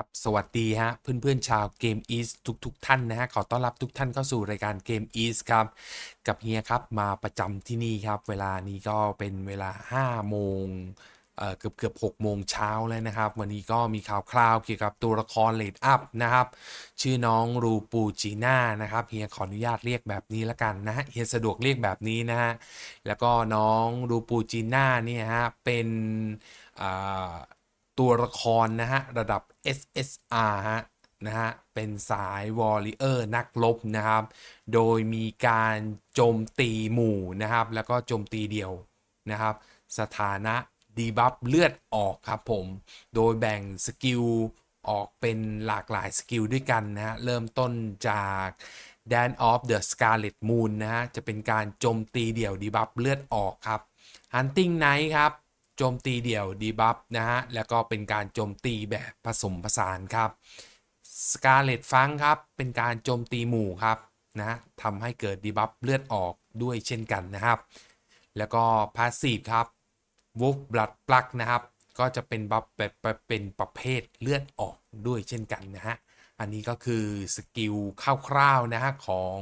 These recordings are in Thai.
ครับสวัสดีฮะเพื่อนๆชาวเกมอีสทุกทุกๆท่านนะฮะขอต้อนรับทุกท่านเข้าสู่รายการเกมอีสครับกับเฮียครับมาประจำที่นี่ครับ เวลานี้ก็เป็นเวลา5โมงเกือบเกือบ6โมงเช้าแล้วนะครับ วันนี้ก็มีข่าวคราวเกี่ยวกับตัวละครเลดอัพนะครับ ชื่อน้องรูปูจีน่านะครับเฮียขออนุญาตเรียกแบบนี้ละกันนะฮะเฮียสะดวกเรียกแบบนี้นะฮะแล้วก็น้องรูปูจีน่าเนี่ยฮะเป็นอ่า ตัวละครนะฮะ ระดับ SSR ฮะนะฮะ เป็นสายวอริเออร์นักรบนะครับ โดยมีการโจมตีหมู่นะครับ แล้วก็โจมตีเดี่ยวนะครับ สถานะดีบัฟเลือดออกครับผม โดยแบ่งสกิลออกเป็นหลากหลายสกิลด้วยกันนะฮะ เริ่มต้นจาก Dan of the Scarlet Moon นะฮะ จะเป็นการโจมตีเดี่ยวดีบัฟเลือดออกครับ Hunting Knight ครับ โจมตีเดี่ยวดีบัฟนะฮะ แล้วก็เป็นการโจมตีแบบผสมผสานครับสกาเลตฟังครับ เป็นการโจมตีหมู่ครับนะทำให้เกิดดีบัฟเลือดออกด้วยเช่นกันนะครับ แล้วก็พาสซีฟครับวูฟบลัดปลักนะครับ ก็จะเป็นบัฟแบบเป็นประเภทเลือดออกด้วยเช่นกันนะฮะ อันนี้ก็คือสกิลคร่าวๆนะฮะของ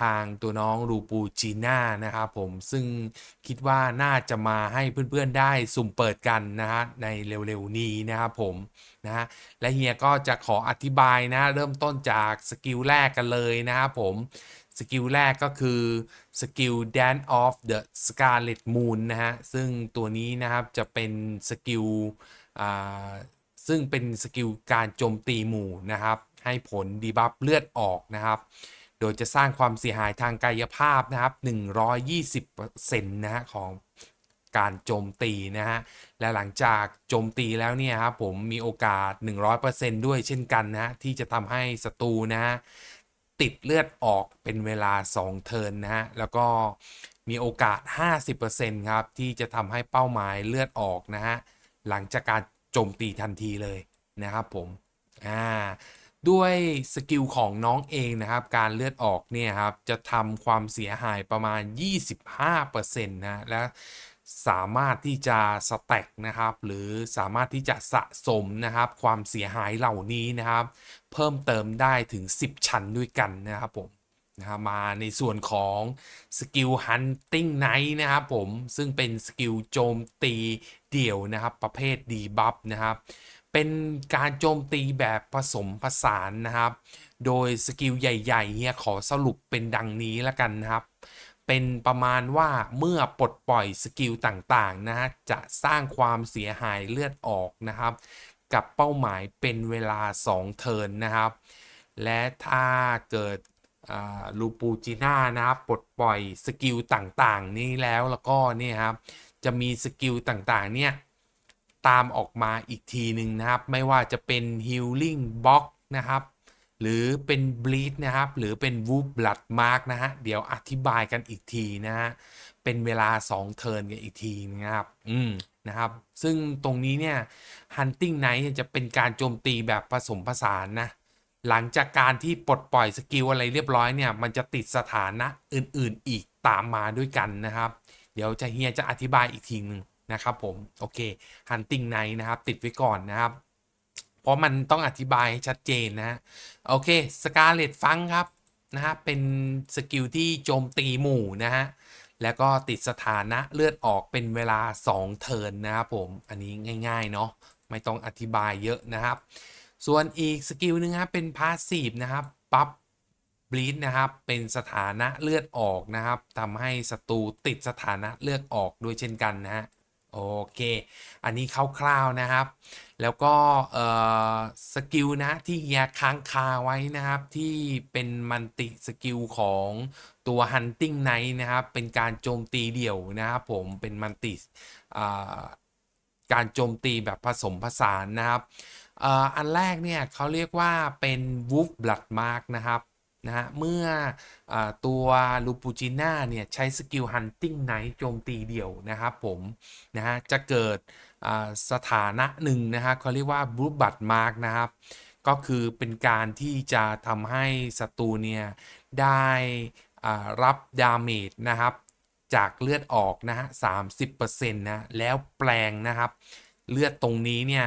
ทางตัวน้องรูปูจีน่านะครับผมซึ่งคิดว่าน่าจะมาให้เพื่อนๆได้สุ่มเปิดกันนะฮะในเร็วๆนี้นะครับผมนะฮะและเฮียก็จะขออธิบายนะเริ่มต้นจากสกิลแรกกันเลยนะครับผมสกิลแรกก็คือสกิล Dance of the Scarlet Moon นะฮะ ซึ่งตัวนี้นะครับจะเป็นสกิลอ่าซึ่งเป็นสกิลการโจมตีหมู่นะครับ ให้ผลดีบัฟเลือดออกนะครับ โดยจะสร้างความเสียหายทางกายภาพนะครับ 120%นะฮะของการโจมตีนะฮะ และหลังจากโจมตีแล้วเนี่ยครับผมมีโอกาส 100%ด้วยเช่นกันนะฮะที่จะทำให้ศัตรูนะฮะติดเลือดออกเป็นเวลา 2 เทิร์นนะฮะ แล้วก็มีโอกาส 50%ครับ ที่จะทำให้เป้าหมายเลือดออกนะฮะ หลังจากการโจมตีทันทีเลยนะครับผม อ่า ด้วยสกิลของน้องเองนะครับ การเลือดออกเนี่ยครับ จะทำความเสียหายประมาณ 25%นะและสามารถที่จะสแต็กนะครับ หรือสามารถที่จะสะสมนะครับ ความเสียหายเหล่านี้นะครับ เพิ่มเติมได้ถึง 10 ชั้นด้วยกันนะครับผมนะครับมาในส่วนของสกิล Hunting Knight นะครับผมซึ่งเป็นสกิลโจมตีเดี่ยวนะครับ ประเภทดีบัฟนะครับ เป็นการโจมตีแบบผสมผสานนะครับ โดยสกิลใหญ่ๆเฮียขอสรุปเป็นดังนี้แล้วกันนะครับ เป็นประมาณว่าเมื่อปลดปล่อยสกิลต่างๆนะฮะจะสร้างความเสียหายเลือดออกนะครับ กับเป้าหมายเป็นเวลา 2 เทิร์นนะครับ และถ้าเกิดลูปูจิน่านะครับปลดปล่อยสกิลต่างๆ นี้แล้วแล้วก็เนี่ยครับจะมีสกิลต่างๆ เนี่ย ตามออกมาอีกทีหนึ่งนะครับ ไม่ว่าจะเป็น Healing Box นะครับ หรือเป็น Bleed นะครับ หรือเป็น Woop Blood Mark นะฮะ เดี๋ยวอธิบายกันอีกทีนะฮะ เป็นเวลา 2 เทิร์นกันอีกทีนะครับ อืมนะครับ ซึ่งตรงนี้เนี่ย Hunting Knight จะเป็นการโจมตีแบบผสมผสานนะหลังจากการที่ปลดปล่อยสกิลอะไรเรียบร้อยเนี่ย มันจะติดสถานะอื่นๆอีกตามมาด้วยกันนะครับ เดี๋ยวจะเฮียจะอธิบายอีกทีหนึ่ง นะครับผม โอเค Hunting Knight นะครับ ติดไว้ก่อนนะครับ เพราะมันต้องอธิบายให้ชัดเจนนะฮะโอเค Scarlet ฟังครับนะฮะเป็นสกิลที่โจมตีหมู่นะฮะแล้วก็ติดสถานะเลือดออกเป็นเวลา 2 เทิร์นนะครับผมอันนี้ง่าย ๆ เนาะไม่ต้องอธิบายเยอะนะครับ ส่วนอีกสกิลหนึงครับเป็นพาสซีฟนะครับปั๊บบลีดนะครับเป็นสถานะเลือดออกนะครับทำให้ศัตรูติดสถานะเลือดออกด้วยเช่นกันนะฮะ โอเค อันนี้คร่าวๆนะครับ แล้วก็สกิลนะที่เฮียค้างคาไว้นะครับ ที่เป็นมันติสกิลของตัว Hunting Knight นะครับ เป็นการโจมตีเดี่ยวนะครับผม เป็นมันติการโจมตีแบบผสมผสานนะครับอันแรกเนี่ยเขาเรียกว่าเป็น Wolf Blood Mark นะครับ นะฮะ เมื่ออตัวลูปูจิน่าเนี่ย ใช้สกิล Hunting Knight โจมตีเดี่ยว นะครับผม นะฮะ จะเกิดสถานะหนึ่งนะฮะเขาเรียกว่า Blue Blood Mark นะครับ ก็คือเป็นการที่จะทำให้ศัตรูเนี่ย ได้รับดาเมจนะครับ จากเลือดออกนะฮะ30%นะ แล้วแปลงนะครับ เลือดตรงนี้เนี่ย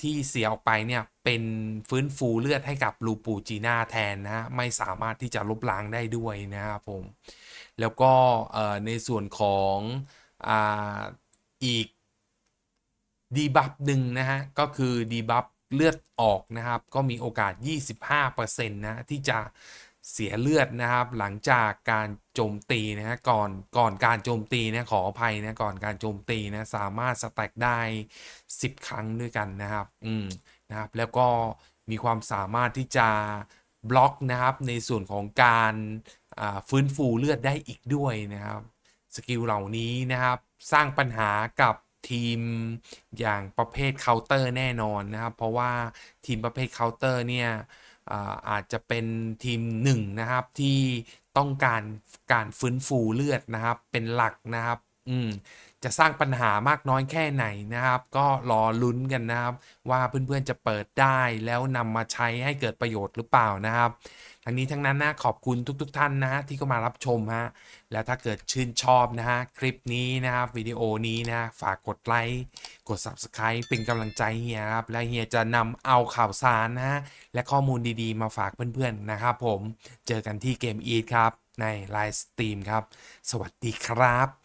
ที่เสียออกไปเนี่ยเป็นฟื้นฟูเลือดให้กับลูปูจีน่าแทนนะฮะไม่สามารถที่จะลบล้างได้ด้วยนะครับผม แล้วก็ในส่วนของออีกดีบัฟหนึ่งนะฮะ ก็คือดีบัฟเลือดออกนะครับ ก็มีโอกาส 25%นะที่จะ เสียเลือดนะครับ หลังจากการโจมตีนะฮะก่อนก่อนการโจมตีนะขออภัยนะก่อนการโจมตีนะสามารถสแต็กได้ 10 ครั้งด้วยกันนะครับอืมนะครับ แล้วก็มีความสามารถที่จะบล็อกนะครับในส่วนของการฟื้นฟูเลือดได้อีกด้วยนะครับสกิลเหล่านี้นะครับ สร้างปัญหากับทีมอย่างประเภทเคาน์เตอร์แน่นอนนะครับ เพราะว่าทีมประเภทเคาน์เตอร์เนี่ย อาอาจจะเป็นทีมหนึ่งนะครับที่ต้องการการฟื้นฟูเลือดนะครับเป็นหลักนะครับ อืม จะสร้างปัญหามากน้อยแค่ไหนนะครับ ก็รอลุ้นกันนะครับ ว่าเพื่อนๆจะเปิดได้แล้วนำมาใช้ให้เกิดประโยชน์หรือเปล่านะครับ ทั้งนี้ทั้งนั้นนะขอบคุณทุกๆทท่านนะฮะที่เข้ามารับชมฮะแล้วถ้าเกิดชื่นชอบนะฮะคลิปนี้นะครับวิดีโอนี้นะฝากกดไลค์กด Subscribe เป็นกำลังใจเฮียครับและเฮียจะนำเอาข่าวสารนะฮะและข้อมูลดีๆ มาฝากเพื่อนๆนะครับผมเจอกันที่เกมอีทครับในไลฟ์สตรีมครับ สวัสดีครับ